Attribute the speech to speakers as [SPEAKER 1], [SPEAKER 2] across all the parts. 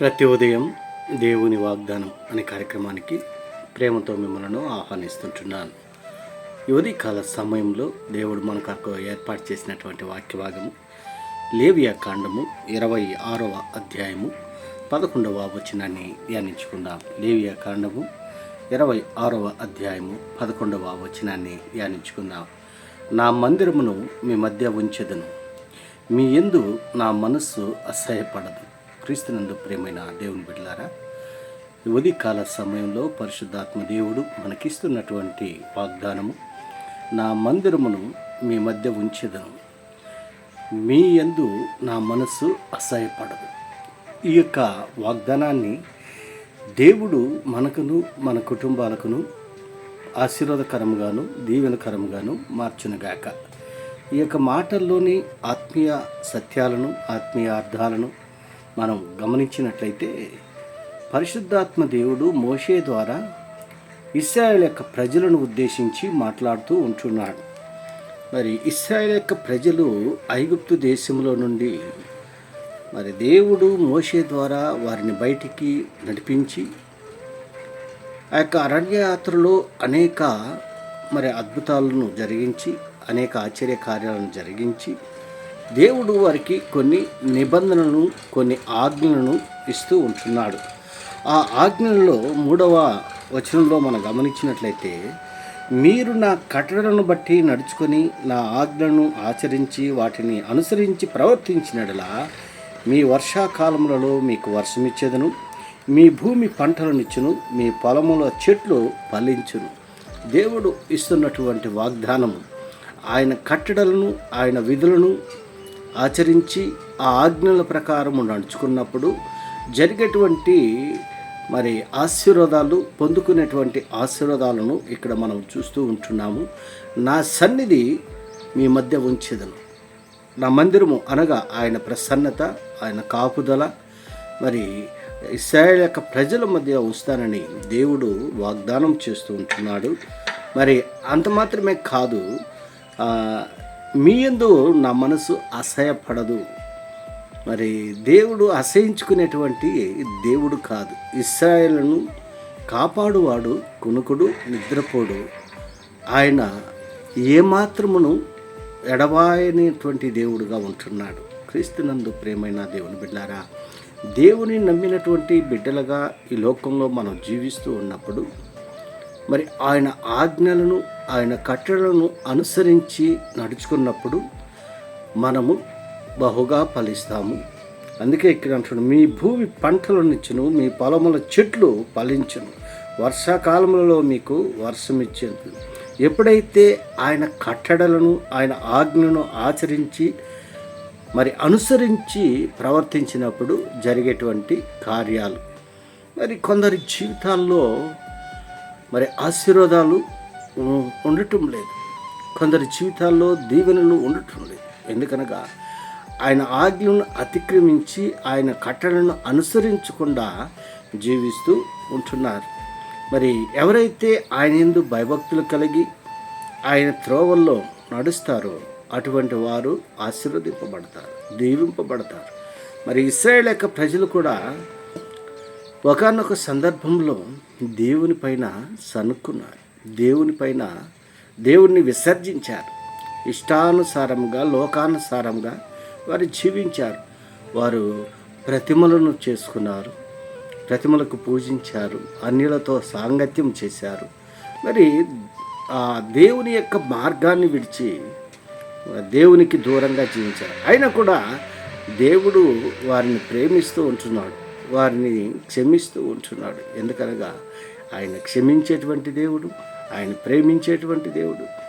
[SPEAKER 1] ప్రతి ఉదయం దేవుని వాగ్దానం అనే కార్యక్రమానికి ప్రేమతో మిమ్మల్ని ఆహ్వానిస్తుంటున్నాను. యువతి కాల సమయంలో దేవుడు మనకు ఏర్పాటు చేసినటువంటి వాక్యభాగము లేవియ లేవియా కాండము ఇరవై ఆరవ అధ్యాయము పదకొండవ వచనాన్ని ధ్యానించుకుందాం. లేవియా కాండము ఇరవై ఆరవ అధ్యాయము పదకొండవ వచనాన్ని ధ్యానించుకుందాం. నా మందిరమును మీ మధ్య ఉంచెదను. మీ ఎందు నా మనస్సు అసహ్యపడదు. క్రీస్తునందు ప్రేమైన దేవుని బిడ్డలారా ఈ ఉదయకాల సమయంలో పరిశుద్ధాత్మ దేవుడు మనకిస్తున్నటువంటి వాగ్దానము నా మందిరమును మీ మధ్య ఉంచేదను. మీ యందు నా మనస్సు అసహ్యపడదు. ఈ యొక్క వాగ్దానాన్ని దేవుడు మనకును మన కుటుంబాలకును ఆశీర్వాదకరముగాను దీవెనకరముగాను మార్చునుగాక. ఈ యొక్క మాటల్లోని ఆత్మీయ సత్యాలను ఆత్మీయ అర్థాలను మనం గమనించినట్లయితే పరిశుద్ధాత్మ దేవుడు మోషే ద్వారా ఇస్రాయల్ యొక్క ప్రజలను ఉద్దేశించి మాట్లాడుతూ ఉంటున్నాడు. మరి ఇస్రాయల్ యొక్క ప్రజలు ఐగుప్తు దేశంలో నుండి మరి దేవుడు మోషే ద్వారా వారిని బయటికి నడిపించి ఆ యొక్క అరణ్యయాత్రలో అనేక మరి అద్భుతాలను జరిగించి అనేక ఆశ్చర్య కార్యాలను జరిగించి దేవుడు వారికి కొన్ని నిబంధనలను కొన్ని ఆజ్ఞలను ఇస్తూ ఉంటున్నాడు. ఆ ఆజ్ఞలలో మూడవ వచనంలో మనం గమనించినట్లయితే మీరు నా కట్టడలను బట్టి నడుచుకొని నా ఆజ్ఞలను ఆచరించి వాటిని అనుసరించి ప్రవర్తించినడలా మీ వర్షాకాలములలో మీకు వర్షమిచ్చేదను మీ భూమి పంటలనిచ్చును మీ పొలముల చెట్లు ఫలించును. దేవుడు ఇస్తున్నటువంటి వాగ్దానం ఆయన కట్టడలను ఆయన విధులను ఆచరించి ఆ ఆజ్ఞల ప్రకారము నడుచుకున్నప్పుడు జరిగేటువంటి మరి ఆశీర్వాదాలు పొందుకునేటువంటి ఆశీర్వాదాలను ఇక్కడ మనం చూస్తూ ఉంటున్నాము. నా సన్నిధి మీ మధ్య ఉంచేదను. నా మందిరము అనగా ఆయన ప్రసన్నత ఆయన కాపుదల. మరి ఇస్రాయల్ యొక్క ప్రజల మధ్య ఉంచుతానని దేవుడు వాగ్దానం చేస్తూ ఉంటున్నాడు. మరి అంత మాత్రమే కాదు మీ ఎందు నా మనసు అసహ్యపడదు. మరి దేవుడు అసహించుకునేటువంటి దేవుడు కాదు. ఇస్రాయలను కాపాడువాడు కునుకుడు నిద్రపోడు. ఆయన ఏమాత్రమును ఎడబాయనేటువంటి దేవుడుగా ఉంటున్నాడు. క్రీస్తునందు ప్రేమైన దేవుని బిడ్డారా దేవుని నమ్మినటువంటి బిడ్డలుగా ఈ లోకంలో మనం జీవిస్తూ ఉన్నప్పుడు మరి ఆయన ఆజ్ఞలను ఆయన కట్టడలను అనుసరించి నడుచుకున్నప్పుడు మనము బహుగా ఫలిస్తాము. అందుకే ఇక్కడ అంటున్నాడు మీ భూమి పంటలనిచ్చును మీ పొలముల చెట్లు ఫలించును. వర్షాకాలంలో మీకు వర్షం ఇచ్చేది ఎప్పుడైతే ఆయన కట్టడలను ఆయన ఆజ్ఞను ఆచరించి మరి అనుసరించి ప్రవర్తించినప్పుడు జరిగేటువంటి కార్యాలు. మరి కొందరి జీవితాల్లో మరి ఆశీర్వాదాలు ఉండటం లేదు. కొందరి జీవితాల్లో దీవెనలు ఉండటం లేదు. ఎందుకనగా ఆయన ఆజ్ఞలను అతిక్రమించి ఆయన కట్టడలను అనుసరించకుండా జీవిస్తూ ఉంటున్నారు. మరి ఎవరైతే ఆయన ఎందు భయభక్తులు కలిగి ఆయన త్రోవల్లో నడుస్తారో అటువంటి వారు ఆశీర్వదింపబడతారు దీవింపబడతారు. మరి ఇస్రాయేల్ యొక్క ప్రజలు కూడా ఒకనొక సందర్భంలో దేవుని పైన సనుక్కున్నారు దేవుని పైన దేవుణ్ణి విసర్జించారు. ఇష్టానుసారంగా లోకానుసారంగా వారు జీవించారు. వారు ప్రతిమలను చేసుకున్నారు. ప్రతిమలకు పూజించారు. అన్యులతో సాంగత్యం చేశారు. మరి ఆ దేవుని యొక్క మార్గాన్ని విడిచి దేవునికి దూరంగా జీవించారు. అయినా కూడా దేవుడు వారిని ప్రేమిస్తూ ఉంటున్నాడు. వారిని క్షమిస్తూ ఉంటున్నాడు. ఎందుకనగా ఆయన క్షమించేటువంటి దేవుడు ఆయన ప్రేమించేటువంటి దేవుడు.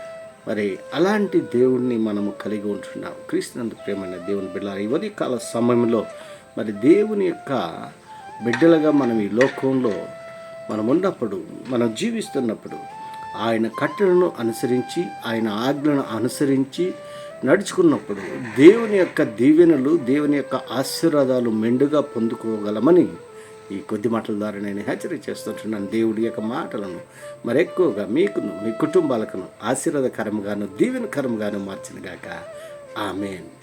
[SPEAKER 1] మరి అలాంటి దేవుణ్ణి మనము కలిగి ఉంటున్నాం. క్రీస్తునందు ప్రేమైన దేవుని బిడ్డ ఇవరి కాల సమయంలో మరి దేవుని యొక్క బిడ్డలుగా మనం ఈ లోకంలో మనం ఉన్నప్పుడు మనం జీవిస్తున్నప్పుడు ఆయన కట్టలను అనుసరించి ఆయన ఆజ్ఞలను అనుసరించి నడుచుకున్నప్పుడు దేవుని యొక్క దీవెనలు దేవుని యొక్క ఆశీర్వాదాలు మెండుగా పొందుకోగలమని ఈ కొద్ది మాటల ద్వారా నేను హెచ్చరిక చేస్తుంటున్నాను. దేవుడి యొక్క మాటలను మరెక్కువగా మీకును మీ కుటుంబాలకును ఆశీర్వాదకరంగాను దీవెనకరంగాను మార్చినగాక. ఆమెన్.